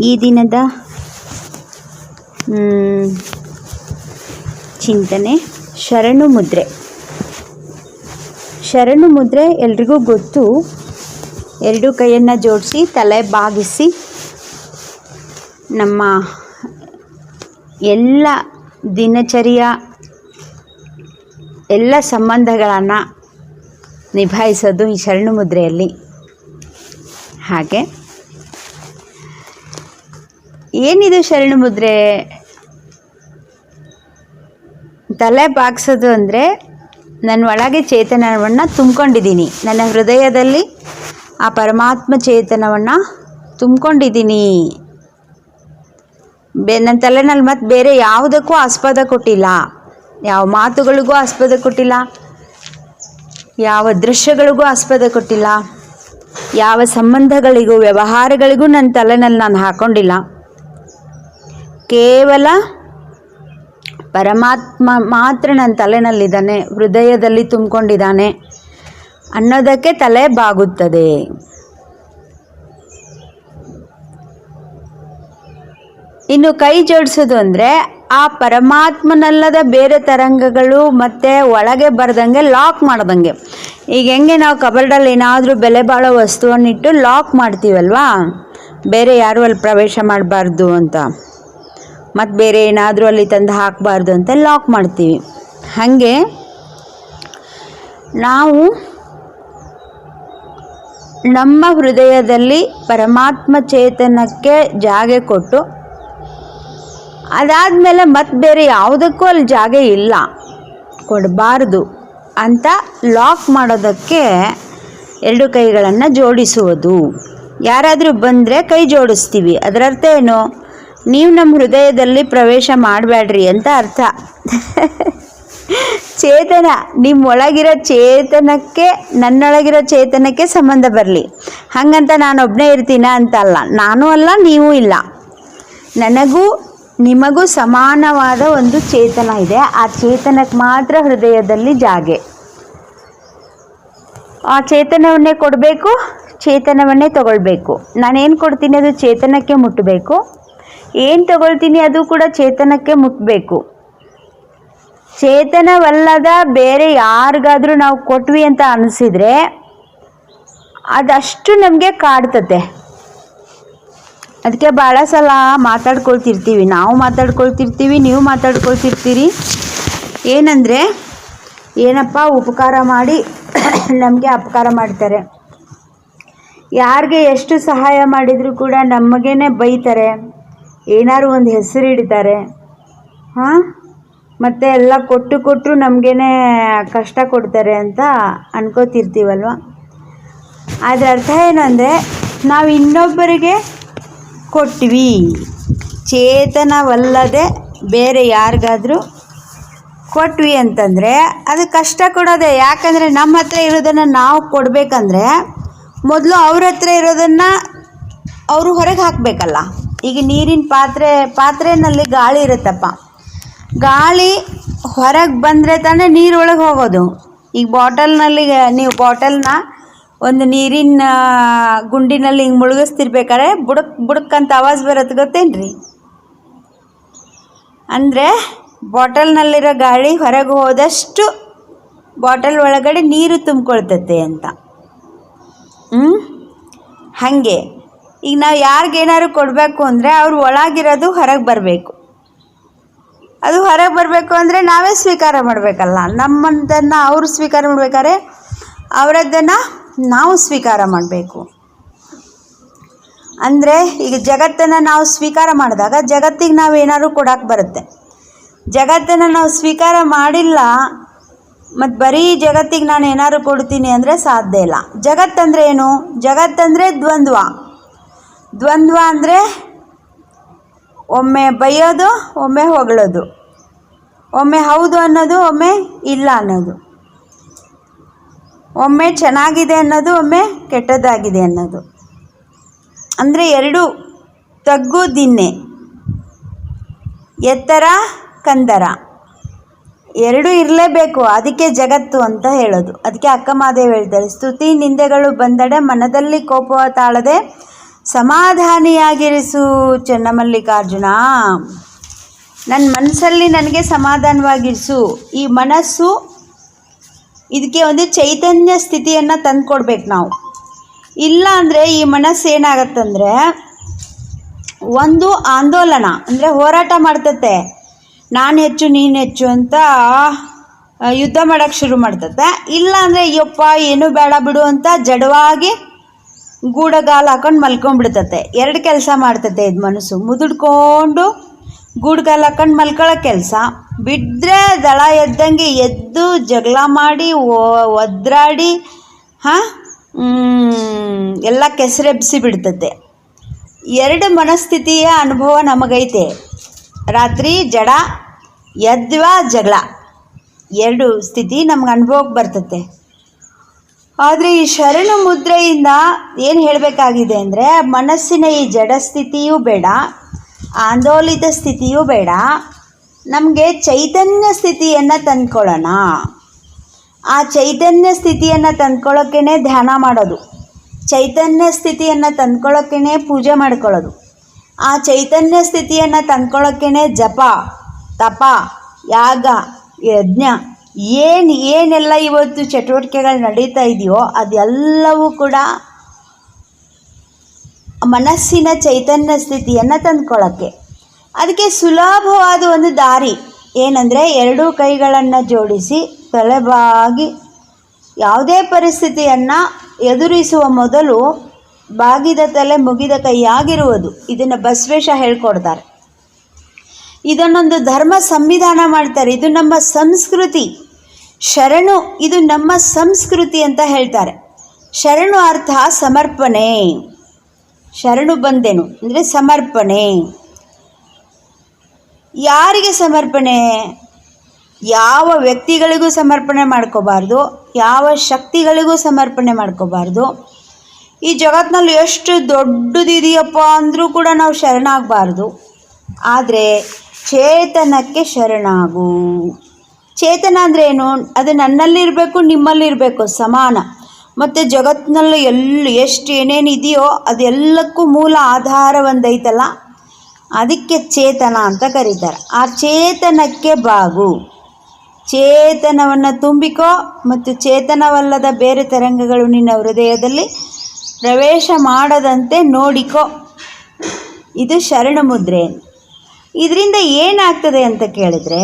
ಈ ದಿನದ ಚಿಂತನೆ ಶರಣು ಮುದ್ರೆ. ಶರಣು ಮುದ್ರೆ ಎಲ್ರಿಗೂ ಗೊತ್ತು, ಎರಡು ಕೈಯನ್ನು ಜೋಡಿಸಿ, ತಲೆ ಬಾಗಿಸಿ, ನಮ್ಮ ಎಲ್ಲ ದಿನಚರಿಯ, ಎಲ್ಲ ಸಂಬಂಧಗಳನ್ನು ನಿಭಾಯಿಸೋದು ಈ ಶರಣು ಮುದ್ರೆಯಲ್ಲಿ. ಹಾಗೆ. ಏನಿದು ಶರಣು ಮುದ್ರೆ? ತಲೆ ಬಾಗ್ಸೋದು ಅಂದರೆ ನನ್ನ ಒಳಗೆ ಚೇತನವನ್ನು ತುಂಬ್ಕೊಂಡಿದ್ದೀನಿ. ನನ್ನ ಹೃದಯದಲ್ಲಿ ಆ ಪರಮಾತ್ಮ ಚೇತನವನ್ನು ತುಂಬ್ಕೊಂಡಿದ್ದೀನಿ. ಬೇ ನನ್ನ ತಲೆನಲ್ಲಿ ಮತ್ತು ಬೇರೆ ಯಾವುದಕ್ಕೂ ಆಸ್ಪದ ಕೊಟ್ಟಿಲ್ಲ. ಯಾವ ಮಾತುಗಳಿಗೂ ಆಸ್ಪದ ಕೊಟ್ಟಿಲ್ಲ. ಯಾವ ದೃಶ್ಯಗಳಿಗೂ ಆಸ್ಪದ ಕೊಟ್ಟಿಲ್ಲ. ಯಾವ ಸಂಬಂಧಗಳಿಗೂ, ವ್ಯವಹಾರಗಳಿಗೂ ನನ್ನ ತಲೆನಲ್ಲಿ ನಾನು ಹಾಕ್ಕೊಂಡಿಲ್ಲ ಕೇವಲ ಪರಮಾತ್ಮ ಮಾತ್ರ ನನ್ನ ತಲೆನಲ್ಲಿದ್ದಾನೆ, ಹೃದಯದಲ್ಲಿ ತುಂಬಿಕೊಂಡಿದ್ದಾನೆ. ಅನ್ನೋದಕ್ಕೆ ತಲೆ ಬಾಗುತ್ತದೆ. ಇನ್ನು ಕೈ ಜೋಡಿಸೋದು ಅಂದರೆ ಆ ಪರಮಾತ್ಮನಲ್ಲದ ಬೇರೆ ತರಂಗಗಳು ಮತ್ತು ಒಳಗೆ ಬರ್ದಂಗೆ ಲಾಕ್ ಮಾಡ್ದಂಗೆ. ಈಗ ಹೆಂಗೆ ನಾವು ಕಬರ್ಡಲ್ಲಿ ಏನಾದರೂ ಬೆಲೆ ಬಾಳೋ ವಸ್ತುವನ್ನಿಟ್ಟು ಲಾಕ್ ಮಾಡ್ತೀವಲ್ವಾ? ಬೇರೆ ಯಾರೂ ಅಲ್ಲಿ ಪ್ರವೇಶ ಮಾಡಬಾರ್ದು ಅಂತ. ಮತ್ತು ಬೇರೆ ಏನಾದರೂ ಅಲ್ಲಿ ತಂದು ಹಾಕಬಾರ್ದು ಅಂತ ಲಾಕ್ ಮಾಡ್ತೀವಿ. ಹಾಗೆ ನಾವು ನಮ್ಮ ಹೃದಯದಲ್ಲಿ ಪರಮಾತ್ಮ ಚೇತನಕ್ಕೆ ಜಾಗ ಕೊಟ್ಟು ಅದಾದಮೇಲೆ ಮತ್ತೆ ಬೇರೆ ಯಾವುದಕ್ಕೂ ಅಲ್ಲಿ ಜಾಗ ಇಲ್ಲ, ಕೊಡಬಾರ್ದು ಅಂತ ಲಾಕ್ ಮಾಡೋದಕ್ಕೆ ಎರಡು ಕೈಗಳನ್ನು ಜೋಡಿಸುವುದು. ಯಾರಾದರೂ ಬಂದರೆ ಕೈ ಜೋಡಿಸ್ತೀವಿ. ಅದರರ್ಥ ಏನು? ನೀವು ನಮ್ಮ ಹೃದಯದಲ್ಲಿ ಪ್ರವೇಶ ಮಾಡಬೇಡ್ರಿ ಅಂತ ಅರ್ಥ. ಚೇತನ, ನಿಮ್ಮೊಳಗಿರೋ ಚೇತನಕ್ಕೆ, ನನ್ನೊಳಗಿರೋ ಚೇತನಕ್ಕೆ ಸಂಬಂಧ ಬರಲಿ. ಹಾಗಂತ ನಾನು ಒಬ್ಬನೇ ಇರ್ತೀನ ಅಂತ ಅಲ್ಲ. ನಾನು ಅಲ್ಲ, ನೀವು ಇಲ್ಲ. ನನಗೂ, ನಿಮಗೂ ಸಮಾನವಾದ ಒಂದು ಚೇತನ ಇದೆ. ಆ ಚೇತನಕ್ಕೆ ಮಾತ್ರ ಹೃದಯದಲ್ಲಿ ಜಾಗೆ. ಆ ಚೇತನವನ್ನೇ ಕೊಡಬೇಕು, ಚೇತನವನ್ನೇ ತಗೊಳ್ಬೇಕು. ನಾನೇನು ಕೊಡ್ತೀನಿ ಅದು ಚೇತನಕ್ಕೆ ಮುಟ್ಟಬೇಕು? ಏನು ತಗೊಳ್ತೀನಿ ಅದು ಕೂಡ ಚೇತನಕ್ಕೆ ಮುಟ್ಟಬೇಕು ಚೇತನವಲ್ಲದ ಬೇರೆ ಯಾರಿಗಾದರೂ ನಾವು ಕೊಟ್ವಿ ಅಂತ ಅನಿಸಿದರೆ ಅದಷ್ಟು ನಮಗೆ ಕಾಡ್ತತೆ. ಅದಕ್ಕೆ ಭಾಳ ಸಲ ಮಾತಾಡ್ಕೊಳ್ತಿರ್ತೀವಿ. ನಾವು ಮಾತಾಡ್ಕೊಳ್ತಿರ್ತೀವಿ, ನೀವು ಮಾತಾಡ್ಕೊಳ್ತಿರ್ತೀರಿ. ಏನಂದರೆ ಏನಪ್ಪ ಉಪಕಾರ ಮಾಡಿ ನಮಗೆ ಅಪಕಾರ ಮಾಡ್ತಾರೆ. ಯಾರಿಗೆ ಎಷ್ಟು ಸಹಾಯ ಮಾಡಿದರೂ ಕೂಡ ನಮಗೇನೆ ಬೈತಾರೆ. ಏನಾದ್ರು ಒಂದು ಹೆಸರು ಹಿಡಿತಾರೆ. ಹಾಂ? ಮತ್ತು ಎಲ್ಲ ಕೊಟ್ಟು ಕೊಟ್ಟರು ನಮಗೇನೆ ಕಷ್ಟ ಕೊಡ್ತಾರೆ ಅಂತ ಅನ್ಕೋತಿರ್ತೀವಲ್ವ? ಅದರ ಅರ್ಥ ಏನಂದರೆ ನಾವು ಇನ್ನೊಬ್ಬರಿಗೆ ಕೊಟ್ವಿ. ಚೇತನವಲ್ಲದೆ ಬೇರೆ ಯಾರಿಗಾದರೂ ಕೊಟ್ವಿ ಅಂತಂದರೆ ಅದು ಕಷ್ಟ ಕೊಡೋದೆ. ಯಾಕಂದರೆ ನಮ್ಮ ಹತ್ರ ಇರೋದನ್ನು ನಾವು ಕೊಡಬೇಕಂದ್ರೆ ಮೊದಲು ಅವ್ರ ಹತ್ರ ಇರೋದನ್ನು ಅವರು ಹೊರಗೆ ಹಾಕಬೇಕಲ್ಲ. ಈಗ ನೀರಿನ ಪಾತ್ರೆ ಪಾತ್ರೆಯಲ್ಲಿ ಗಾಳಿ ಇರುತ್ತಪ್ಪ. ಗಾಳಿ ಹೊರಗೆ ಬಂದರೆ ತಾನೇ ನೀರೊಳಗೆ ಹೋಗೋದು. ಈಗ ಬಾಟಲ್ನಲ್ಲಿ, ನೀವು ಬಾಟಲ್ನ ಒಂದು ನೀರಿನ ಗುಂಡಿನಲ್ಲಿ ಹಿಂಗೆ ಮುಳುಗಿಸ್ತಿರ್ಬೇಕಾದ್ರೆ ಬುಡಕ್ ಬುಡಕ್ ಅಂತ ಆವಾಜ್ ಬರುತ್ತೆ ಗೊತ್ತೇನ್ರಿ? ಅಂದರೆ ಬಾಟಲ್ನಲ್ಲಿರೋ ಗಾಳಿ ಹೊರಗೆ ಹೋದಷ್ಟು ಬಾಟಲ್ ಒಳಗಡೆ ನೀರು ತುಂಬಿಕೊಳ್ತತೆ ಅಂತ. ಹ್ಞೂ ಹಾಗೆ. ಈಗ ನಾವು ಯಾರಿಗೇನಾದ್ರು ಕೊಡಬೇಕು ಅಂದರೆ ಅವ್ರು ಒಳಗಿರೋದು ಹೊರಗೆ ಬರಬೇಕು. ಅದು ಹೊರಗೆ ಬರಬೇಕು ಅಂದರೆ ನಾವೇ ಸ್ವೀಕಾರ ಮಾಡಬೇಕಲ್ಲ. ನಮ್ಮದನ್ನು ಅವರು ಸ್ವೀಕಾರ ಮಾಡ್ಬೇಕಾದ್ರೆ ಅವರದ್ದನ್ನು ನಾವು ಸ್ವೀಕಾರ ಮಾಡಬೇಕು. ಅಂದರೆ ಈಗ ಜಗತ್ತನ್ನು ನಾವು ಸ್ವೀಕಾರ ಮಾಡಿದಾಗ ಜಗತ್ತಿಗೆ ನಾವು ಏನಾದ್ರು ಕೊಡೋಕೆ ಬರುತ್ತೆ. ಜಗತ್ತನ್ನು ನಾವು ಸ್ವೀಕಾರ ಮಾಡಿಲ್ಲ, ಮತ್ತು ಬರೀ ಜಗತ್ತಿಗೆ ನಾನು ಏನಾದ್ರು ಕೊಡ್ತೀನಿ ಅಂದರೆ ಸಾಧ್ಯ ಇಲ್ಲ. ಜಗತ್ತಂದರೆ ಏನು? ಜಗತ್ತಂದರೆ ದ್ವಂದ್ವ. ದ್ವಂದ್ವ ಅಂದರೆ ಒಮ್ಮೆ ಬೈಯೋದು, ಒಮ್ಮೆ ಹೊಗಳೋದು. ಒಮ್ಮೆ ಹೌದು ಅನ್ನೋದು, ಒಮ್ಮೆ ಇಲ್ಲ ಅನ್ನೋದು. ಒಮ್ಮೆ ಚೆನ್ನಾಗಿದೆ ಅನ್ನೋದು, ಒಮ್ಮೆ ಕೆಟ್ಟದಾಗಿದೆ ಅನ್ನೋದು. ಅಂದರೆ ಎರಡು ತಗ್ಗು ದಿನ್ನೆ ಎತ್ತರ, ಕಂದರ. ಎರಡೂ ಇರಲೇಬೇಕು, ಅದಕ್ಕೆ ಜಗತ್ತು ಅಂತ ಹೇಳೋದು. ಅದಕ್ಕೆ ಅಕ್ಕ ಮಹಾದೇವ್ ಹೇಳ್ತಾರೆ, ಸ್ತುತಿ ನಿಂದೆಗಳು ಬಂದಡೆ ಮನದಲ್ಲಿ ಕೋಪ ತಾಳದೆ ಸಮಾಧಾನಿಯಾಗಿರಿಸು ಚನ್ನಮಲ್ಲಿಕಾರ್ಜುನ. ನನ್ನ ಮನಸ್ಸಲ್ಲಿ ನನಗೆ ಸಮಾಧಾನವಾಗಿರಿಸು. ಈ ಮನಸ್ಸು ಇದಕ್ಕೆ ಒಂದು ಚೈತನ್ಯ ಸ್ಥಿತಿಯನ್ನು ತಂದುಕೊಡ್ಬೇಕು ನಾವು. ಇಲ್ಲ ಅಂದರೆ ಈ ಮನಸ್ಸು ಏನಾಗತ್ತಂದರೆ ಒಂದು ಆಂದೋಲನ, ಅಂದರೆ ಹೋರಾಟ ಮಾಡ್ತತೆ. ನಾನು ಹೆಚ್ಚು, ನೀನು ಹೆಚ್ಚು ಅಂತ ಯುದ್ಧ ಮಾಡೋಕ್ಕೆ ಶುರು ಮಾಡ್ತತೆ. ಇಲ್ಲ ಅಂದರೆ ಅಯ್ಯಪ್ಪ ಏನು ಬೇಡ ಬಿಡು ಅಂತ ಜಡವಾಗಿ ಗೂಡಗಾಲು ಹಾಕೊಂಡು ಮಲ್ಕೊಂಡ್ಬಿಡ್ತತೆ. ಎರಡು ಕೆಲಸ ಮಾಡ್ತತೆ ಇದು ಮನಸ್ಸು. ಮುದುಡ್ಕೊಂಡು ಗೂಡ್ಗಾಲು ಹಾಕೊಂಡು ಮಲ್ಕೊಳ್ಳೋ ಕೆಲಸ. ಬಿದ್ದರೆ ದಳ ಎದ್ದಂಗೆ ಎದ್ದು ಜಗಳ ಮಾಡಿ ಒದ್ರಾಡಿ, ಹಾಂ ಎಲ್ಲ ಕೆಸರೆಬ್ಸಿ ಬಿಡ್ತತೆ. ಎರಡು ಮನಸ್ಥಿತಿಯ ಅನುಭವ ನಮಗೈತೆ. ರಾತ್ರಿ ಜಡ, ಎದ್ವಾ ಜಗಳ. ಎರಡು ಸ್ಥಿತಿ ನಮ್ಗೆ ಅನುಭವಕ್ಕೆ ಬರ್ತತೆ. ಆದರೆ ಈ ಶರಣ ಮುದ್ರೆಯಿಂದ ಏನು ಹೇಳಬೇಕಾಗಿದೆ ಅಂದರೆ ಮನಸ್ಸಿನ ಈ ಜಡ ಸ್ಥಿತಿಯೂ ಬೇಡ, ಆಂದೋಲಿತ ಸ್ಥಿತಿಯೂ ಬೇಡ, ನಮಗೆ ಚೈತನ್ಯ ಸ್ಥಿತಿಯನ್ನು ತಂದ್ಕೊಳ್ಳೋಣ. ಆ ಚೈತನ್ಯ ಸ್ಥಿತಿಯನ್ನು ತಂದ್ಕೊಳ್ಳೋಕ್ಕೇ ಧ್ಯಾನ ಮಾಡೋದು, ಚೈತನ್ಯ ಸ್ಥಿತಿಯನ್ನು ತಂದ್ಕೊಳ್ಳೋಕ್ಕೇ ಪೂಜೆ ಮಾಡ್ಕೊಳ್ಳೋದು, ಆ ಚೈತನ್ಯ ಸ್ಥಿತಿಯನ್ನು ತಂದ್ಕೊಳ್ಳೋಕ್ಕೇ ಜಪ, ತಪ, ಯಾಗ, ಯಜ್ಞ ಏನು, ಏನೆಲ್ಲ ಇವತ್ತು ಚಟುವಟಿಕೆಗಳು ನಡೀತಾ ಇದೆಯೋ ಅದೆಲ್ಲವೂ ಕೂಡ ಮನಸ್ಸಿನ ಚೈತನ್ಯ ಸ್ಥಿತಿಯನ್ನು ತಂದ್ಕೊಳ್ಳೋಕ್ಕೆ ಅದಕ್ಕೆ ಸುಲಭವಾದ ಒಂದು ದಾರಿ ಏನಂದರೆ ಎರಡೂ ಕೈಗಳನ್ನು ಜೋಡಿಸಿ ತಲೆಬಾಗಿ ಯಾವುದೇ ಪರಿಸ್ಥಿತಿಯನ್ನು ಎದುರಿಸುವ ಮೊದಲು ಬಾಗಿದ ತಲೆ ಮುಗಿದ ಕೈಯಾಗಿರುವುದು. ಇದನ್ನು ಬಸವೇಶ ಹೇಳ್ಕೊಡ್ತಾರೆ. ಇದನ್ನೊಂದು ಧರ್ಮ ಸಂವಿಧಾನ ಮಾಡ್ತಾರೆ. ಇದು ನಮ್ಮ ಸಂಸ್ಕೃತಿ. ಶರಣು, ಇದು ನಮ್ಮ ಸಂಸ್ಕೃತಿ ಅಂತ ಹೇಳ್ತಾರೆ. ಶರಣು ಅರ್ಥ ಸಮರ್ಪಣೆ. ಶರಣು ಬಂದೆನು ಅಂದರೆ ಸಮರ್ಪಣೆ. ಯಾರಿಗೆ ಸಮರ್ಪಣೆ? ಯಾವ ವ್ಯಕ್ತಿಗಳಿಗೂ ಸಮರ್ಪಣೆ ಮಾಡ್ಕೋಬಾರ್ದು, ಯಾವ ಶಕ್ತಿಗಳಿಗೂ ಸಮರ್ಪಣೆ ಮಾಡ್ಕೋಬಾರ್ದು. ಈ ಜಗತ್ತಿನಲ್ಲಿ ಎಷ್ಟು ದೊಡ್ಡದಿದೆಯಪ್ಪ ಅಂದರೂ ಕೂಡ ನಾವು ಶರಣಾಗಬಾರ್ದು. ಆದರೆ ಚೇತನಕ್ಕೆ ಶರಣಾಗು. ಚೇತನ ಅಂದರೆ ಏನು? ಅದು ನನ್ನಲ್ಲಿರಬೇಕು, ನಿಮ್ಮಲ್ಲಿರಬೇಕು, ಸಮಾನ. ಮತ್ತು ಜಗತ್ತಿನಲ್ಲಿ ಎಲ್ಲ, ಎಷ್ಟು ಏನೇನು ಇದೆಯೋ ಅದೆಲ್ಲಕ್ಕೂ ಮೂಲ ಆಧಾರ ಒಂದೈತಲ್ಲ? ಅದಕ್ಕೆ ಚೇತನ ಅಂತ ಕರೀತಾರೆ. ಆ ಚೇತನಕ್ಕೆ ಬಾಗು. ಚೇತನವನ್ನು ತುಂಬಿಕೋ ಮತ್ತು ಚೇತನವಲ್ಲದ ಬೇರೆ ತರಂಗಗಳು ನಿನ್ನ ಹೃದಯದಲ್ಲಿ ಪ್ರವೇಶ ಮಾಡದಂತೆ ನೋಡಿಕೋ. ಇದು ಶರಣ ಮುದ್ರೆ. ಇದರಿಂದ ಏನಾಗ್ತದೆ ಅಂತ ಕೇಳಿದ್ರೆ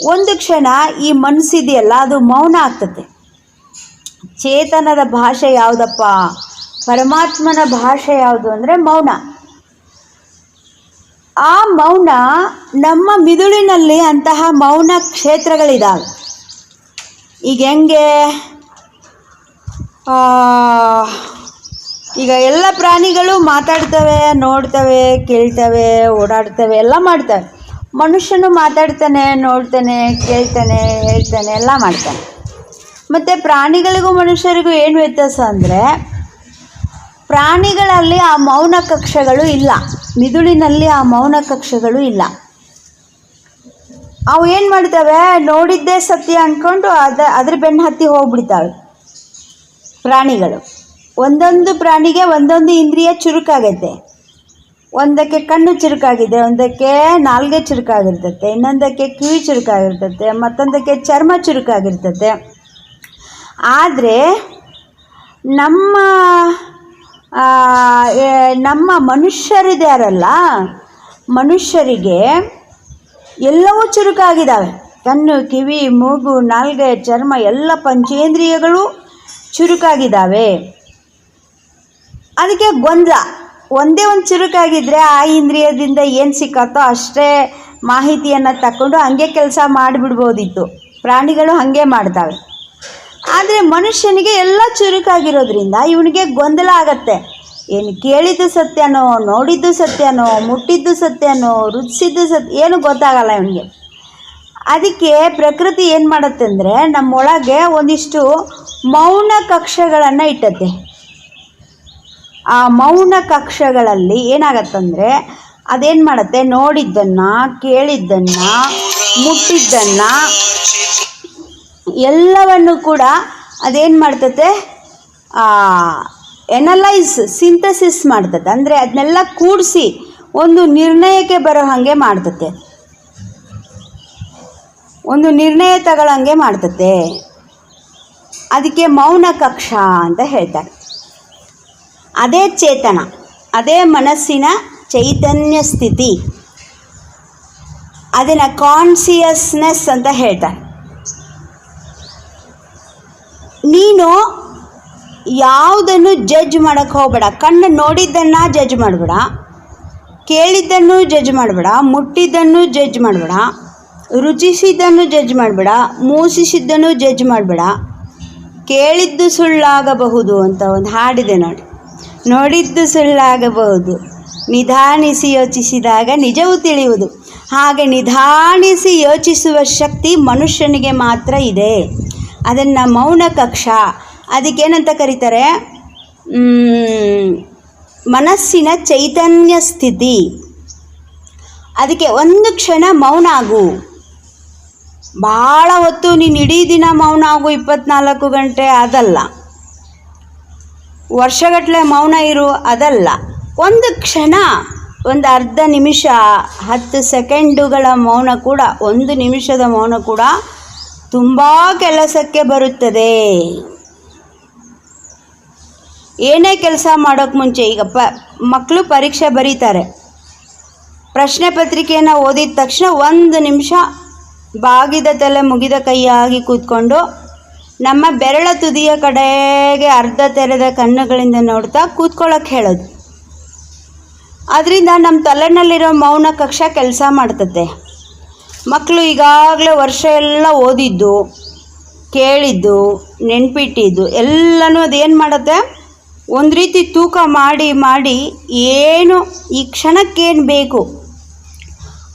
ಒಂದು ಕ್ಷಣ ಈ ಮನಸ್ಸಿದೆಯಲ್ಲ ಅದು ಮೌನ ಆಗ್ತದೆ. ಚೇತನದ ಭಾಷೆ ಯಾವುದಪ್ಪ? ಪರಮಾತ್ಮನ ಭಾಷೆ ಯಾವುದು ಅಂದರೆ ಮೌನ. ಆ ಮೌನ ನಮ್ಮ ಮಿದುಳಿನಲ್ಲಿ ಅಂತಹ ಮೌನ ಕ್ಷೇತ್ರಗಳಿದ್ದಾವೆ ಈಗ ಹೆಂಗೆ? ಈಗ ಎಲ್ಲ ಪ್ರಾಣಿಗಳು ಮಾತಾಡ್ತವೆ, ನೋಡ್ತವೆ, ಕೇಳ್ತವೆ, ಓಡಾಡ್ತವೆ, ಎಲ್ಲ ಮಾಡ್ತವೆ. ಮನುಷ್ಯನು ಮಾತಾಡ್ತಾನೆ, ನೋಡ್ತಾನೆ, ಕೇಳ್ತಾನೆ, ಹೇಳ್ತಾನೆ, ಎಲ್ಲ ಮಾಡ್ತಾನೆ. ಮತ್ತು ಪ್ರಾಣಿಗಳಿಗೂ ಮನುಷ್ಯರಿಗೂ ಏನು ವ್ಯತ್ಯಾಸ ಅಂದರೆ, ಪ್ರಾಣಿಗಳಲ್ಲಿ ಆ ಮೌನ ಕಕ್ಷೆಗಳು ಇಲ್ಲ. ಮಿದುಳಿನಲ್ಲಿ ಆ ಮೌನ ಕಕ್ಷೆಗಳು ಇಲ್ಲ. ಅವು ಏನು ಮಾಡ್ತವೆ? ನೋಡಿದ್ದೇ ಸತ್ಯ ಅಂದ್ಕೊಂಡು ಅದ, ಅದ್ರ ಬೆನ್ನು ಹತ್ತಿ ಹೋಗ್ಬಿಡ್ತಾವೆ ಪ್ರಾಣಿಗಳು. ಒಂದೊಂದು ಪ್ರಾಣಿಗೆ ಒಂದೊಂದು ಇಂದ್ರಿಯ ಚುರುಕಾಗೈತೆ. ಒಂದಕ್ಕೆ ಕಣ್ಣು ಚುರುಕಾಗಿದೆ, ಒಂದಕ್ಕೆ ನಾಲ್ಗೆ ಚುರುಕಾಗಿರ್ತತೆ, ಇನ್ನೊಂದಕ್ಕೆ ಕಿವಿ ಚುರುಕಾಗಿರ್ತತೆ, ಮತ್ತೊಂದಕ್ಕೆ ಚರ್ಮ ಚುರುಕಾಗಿರ್ತತೆ. ಆದರೆ ನಮ್ಮ ನಮ್ಮ ಮನುಷ್ಯರಿದಾರಲ್ಲ ಮನುಷ್ಯರಿಗೆ ಎಲ್ಲವೂ ಚುರುಕಾಗಿದ್ದಾವೆ. ಕಣ್ಣು, ಕಿವಿ, ಮೂಗು, ನಾಲ್ಗೆ, ಚರ್ಮ, ಎಲ್ಲ ಪಂಚೇಂದ್ರಿಯಗಳು ಚುರುಕಾಗಿದ್ದಾವೆ. ಅದಕ್ಕೆ ಗೊಂದಲ ಒಂದೇ ಒಂದು ಚುರುಕಾಗಿದ್ದರೆ ಆ ಇಂದ್ರಿಯದಿಂದ ಏನು ಸಿಕ್ಕತ್ತೋ ಅಷ್ಟೇ ಮಾಹಿತಿಯನ್ನು ತಕ್ಕೊಂಡು ಹಾಗೆ ಕೆಲಸ ಮಾಡಿಬಿಡ್ಬೋದಿತ್ತು. ಪ್ರಾಣಿಗಳು ಹಾಗೆ ಮಾಡ್ತವೆ. ಆದರೆ ಮನುಷ್ಯನಿಗೆ ಎಲ್ಲ ಚುರುಕಾಗಿರೋದ್ರಿಂದ ಇವನಿಗೆ ಗೊಂದಲ ಆಗತ್ತೆ. ಏನು ಕೇಳಿದ್ದು ಸತ್ಯನೋ, ನೋಡಿದ್ದು ಸತ್ಯನೋ, ಮುಟ್ಟಿದ್ದು ಸತ್ಯನೋ, ರುಚಿಸಿದ್ದು ಸತ್ಯ ಏನು ಗೊತ್ತಾಗಲ್ಲ ಇವನಿಗೆ. ಅದಕ್ಕೆ ಪ್ರಕೃತಿ ಏನು ಮಾಡುತ್ತೆ ಅಂದರೆ ನಮ್ಮೊಳಗೆ ಒಂದಿಷ್ಟು ಮೌನ ಕಕ್ಷೆಗಳನ್ನು ಇಟ್ಟತ್ತೆ. ಆ ಮೌನ ಕಕ್ಷಗಳಲ್ಲಿ ಏನಾಗತ್ತಂದರೆ ಅದೇನು ಮಾಡುತ್ತೆ? ನೋಡಿದ್ದನ್ನು, ಕೇಳಿದ್ದನ್ನು, ಮುಟ್ಟಿದ್ದನ್ನು, ಎಲ್ಲವನ್ನು ಕೂಡ ಅದೇನು ಮಾಡ್ತತೆ? ಎನಲೈಸ್ ಸಿಂಥಸಿಸ್ ಮಾಡ್ತತೆ. ಅಂದರೆ ಅದನ್ನೆಲ್ಲ ಕೂಡಿಸಿ ಒಂದು ನಿರ್ಣಯಕ್ಕೆ ಬರೋ ಹಾಗೆ ಮಾಡ್ತತೆ. ಒಂದು ನಿರ್ಣಯ ತಗೊಳ್ಳಂಗೆ ಮಾಡ್ತತೆ. ಅದಕ್ಕೆ ಮೌನ ಕಕ್ಷ ಅಂತ ಹೇಳ್ತಾರೆ. ಅದೇ ಚೇತನ, ಅದೇ ಮನಸ್ಸಿನ ಚೈತನ್ಯ ಸ್ಥಿತಿ. ಅದನ್ನು ಕಾನ್ಸಿಯಸ್ನೆಸ್ ಅಂತ ಹೇಳ್ತಾರೆ. ನೀನು ಯಾವುದನ್ನು ಜಡ್ಜ್ ಮಾಡೋಕ್ಕೆ ಹೋಗಬೇಡ. ಕಣ್ಣು ನೋಡಿದ್ದನ್ನು ಜಡ್ಜ್ ಮಾಡಬೇಡ. ಕೇಳಿದ್ದನ್ನು ಜಡ್ಜ್ ಮಾಡಬೇಡ. ಮುಟ್ಟಿದ್ದನ್ನು ಜಡ್ಜ್ ಮಾಡಬೇಡ. ರುಚಿಸಿದ್ದನ್ನು ಜಡ್ಜ್ ಮಾಡಬೇಡ. ಮೂಸಿಸಿದ್ದನ್ನು ಜಡ್ಜ್ ಮಾಡಬೇಡ. ಕೇಳಿದ್ದು ಸುಳ್ಳಾಗಬಹುದು ಅಂತ ಒಂದು ಹಾಡಿದೆ ನೋಡಿ. ನೋಡಿದ್ದು ಸುಳ್ಳಾಗಬಹುದು. ನಿಧಾನಿಸಿ ಯೋಚಿಸಿದಾಗ ನಿಜವು ತಿಳಿಯುವುದು. ಹಾಗೆ ನಿಧಾನಿಸಿ ಯೋಚಿಸುವ ಶಕ್ತಿ ಮನುಷ್ಯನಿಗೆ ಮಾತ್ರ ಇದೆ. ಅದನ್ನು ಮೌನ ಕಕ್ಷ. ಅದಕ್ಕೇನಂತ ಕರೀತಾರೆ? ಮನಸ್ಸಿನ ಚೈತನ್ಯ ಸ್ಥಿತಿ. ಅದಕ್ಕೆ ಒಂದು ಕ್ಷಣ ಮೌನ ಆಗು. ಭಾಳ ಹೊತ್ತು ನೀನು ಇಡೀ ದಿನ ಮೌನ ಆಗು ಇಪ್ಪತ್ನಾಲ್ಕು ಗಂಟೆ, ಅದಲ್ಲ. ವರ್ಷಗಟ್ಟಲೆ ಮೌನ ಇರು ಅದಲ್ಲ. ಒಂದು ಕ್ಷಣ, ಒಂದು ಅರ್ಧ ನಿಮಿಷ, ಹತ್ತು ಸೆಕೆಂಡುಗಳ ಮೌನ ಕೂಡ, ಒಂದು ನಿಮಿಷದ ಮೌನ ಕೂಡ ತುಂಬ ಕೆಲಸಕ್ಕೆ ಬರುತ್ತದೆ. ಏನೇ ಕೆಲಸ ಮಾಡೋಕ್ಕೆ ಮುಂಚೆ, ಈಗ ಪ ಮಕ್ಕಳು ಪರೀಕ್ಷೆ ಬರೀತಾರೆ. ಪ್ರಶ್ನೆ ಪತ್ರಿಕೆಯನ್ನು ಓದಿದ ತಕ್ಷಣ ಒಂದು ನಿಮಿಷ ಬಾಗಿದ ತಲೆ ಮುಗಿದ ಕೈಯಾಗಿ ಕೂತ್ಕೊಂಡು ನಮ್ಮ ಬೆರಳ ತುದಿಯ ಕಡೆಗೆ ಅರ್ಧ ತೆರೆದ ಕಣ್ಣುಗಳಿಂದ ನೋಡ್ತಾ ಕೂತ್ಕೊಳ್ಳೋಕೆ ಹೇಳೋದು. ಅದರಿಂದ ನಮ್ಮ ತಲೆನಲ್ಲಿರೋ ಮೌನ ಕಕ್ಷ ಕೆಲಸ ಮಾಡ್ತದೆ ಮಕ್ಕಳು ಈಗಾಗಲೇ ವರ್ಷ ಎಲ್ಲ ಓದಿದ್ದು, ಕೇಳಿದ್ದು, ನೆನ್ಪಿಟ್ಟಿದ್ದು, ಎಲ್ಲನೂ ಅದೇನು ಮಾಡುತ್ತೆ? ಒಂದು ರೀತಿ ತೂಕ ಮಾಡಿ ಮಾಡಿ, ಏನು ಈ ಕ್ಷಣಕ್ಕೇನು ಬೇಕು?